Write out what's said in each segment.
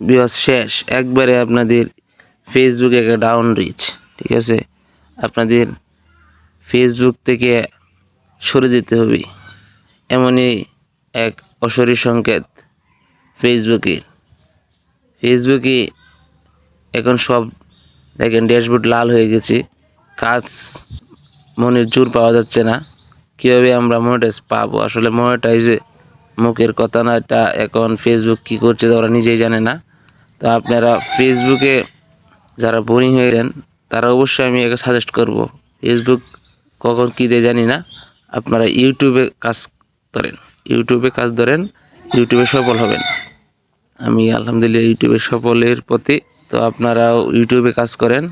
Because শেষ। একবারে আপনাদের ফেসবুকে একটা ডাউন রিচ ঠিক আছে? আপনাদের ফেসবুক থেকে সরে যেতে হবে। এমনই এক অশরীর সংকেত ফেসবুকের ফেসবুকে এখন সব, দেখেন ড্যাশবোর্ড লাল হয়ে গেছে। কাজ মনের জোর পাওয়া যাচ্ছে না। কীভাবে আমরা মনিটাইজ পাবো? আসলে মনিটাইজে মুখের কথা না, এটা এখন ফেসবুক কী করছে তো ওরা নিজেই জানে না। তো আপনারা ফেসবুকে যারা বোরিং হয়ে যান, তারা অবশ্যই আমি একে সাজেস্ট করব। ফেসবুক কখন কী দেয় জানি না। আপনারা ইউটিউবে কাজ ধরেন। ইউটিউবে কাজ ধরেন ইউটিউবে সফল হবেন। আমি আলহামদুলিল্লাহ ইউটিউবে সফলের প্রতি তো আপনারাও ইউটিউবে কাজ করেন।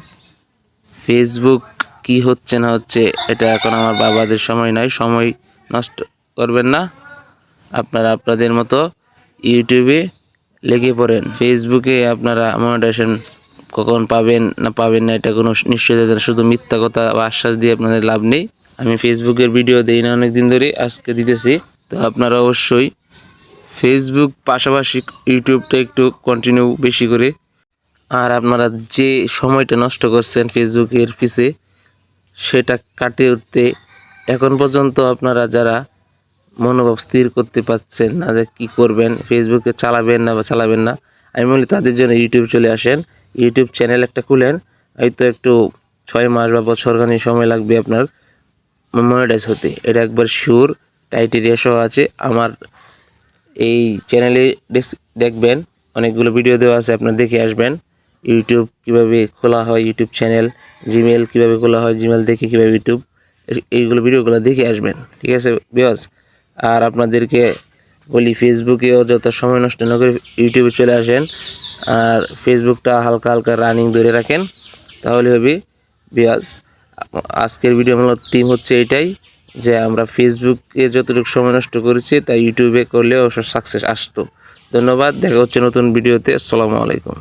ফেসবুক কি হচ্ছে না হচ্ছে, এটা এখন আমার বাবাদের সময় নয়। সময় নষ্ট করবেন না। আপনারা আপনাদের মতো ইউটিউবে লেগে পড়েন। ফেসবুকে আপনারা মনিটাইজেশন কখন পাবেন না পাবেন না, এটা কোনো নিশ্চয়তা শুধু মিথ্যা কথা বা আশ্বাস দিয়ে আপনাদের লাভ নেই। আমি ফেসবুকের ভিডিও দিই না অনেক দিন ধরে আজকে দিতেছি। তো আপনারা অবশ্যই ফেসবুক পাশাপাশি ইউটিউবটা একটু কন্টিনিউ বেশি করে। আর আপনারা যে সময়টা নষ্ট করছেন ফেসবুকের পিছে, সেটা কাটিয়ে উঠতে এখন পর্যন্ত আপনারা যারা মনোভাব স্থির করতে পারছেন না যে কী করবেন ফেসবুকে চালাবেন না বা চালাবেন না। আমি বলি তাদের জন্য ইউটিউব চলে আসেন। ইউটিউব চ্যানেল একটা খুলেন, হয়তো একটু ছয় মাস বা বছর খানি সময় লাগবে আপনার মনিটাইজ হতে। এটা একবার শিওর টাইটেরিয়া সহ আছে। আমার এই চ্যানেলে দেখবেন, অনেকগুলো ভিডিও দেওয়া আছে, আপনার দেখে আসবেন। ইউটিউব কীভাবে খোলা হয় ইউটিউব চ্যানেল জিমেল কীভাবে খোলা হয় জিমেল দেখে কীভাবে ইউটিউব এইগুলো ভিডিওগুলো দেখে আসবেন। ঠিক আছে বিকজ আর আপনাদেরকে বলি ফেসবুকেও যত সময় নষ্ট না করে ইউটিউবে চলে আসেন আর ফেসবুকটা হালকা হালকা রানিং ধরে রাখেন, তাহলে হবে বিকজ আজকের ভিডিও মূলত টিম হচ্ছে এটাই যে আমরা ফেসবুকে যতটুকু সময় নষ্ট করেছি তাই ইউটিউবে করলে অবশ্য সাকসেস আসতো। ধন্যবাদ, দেখা হচ্ছে নতুন ভিডিওতে আসসালামু আলাইকুম।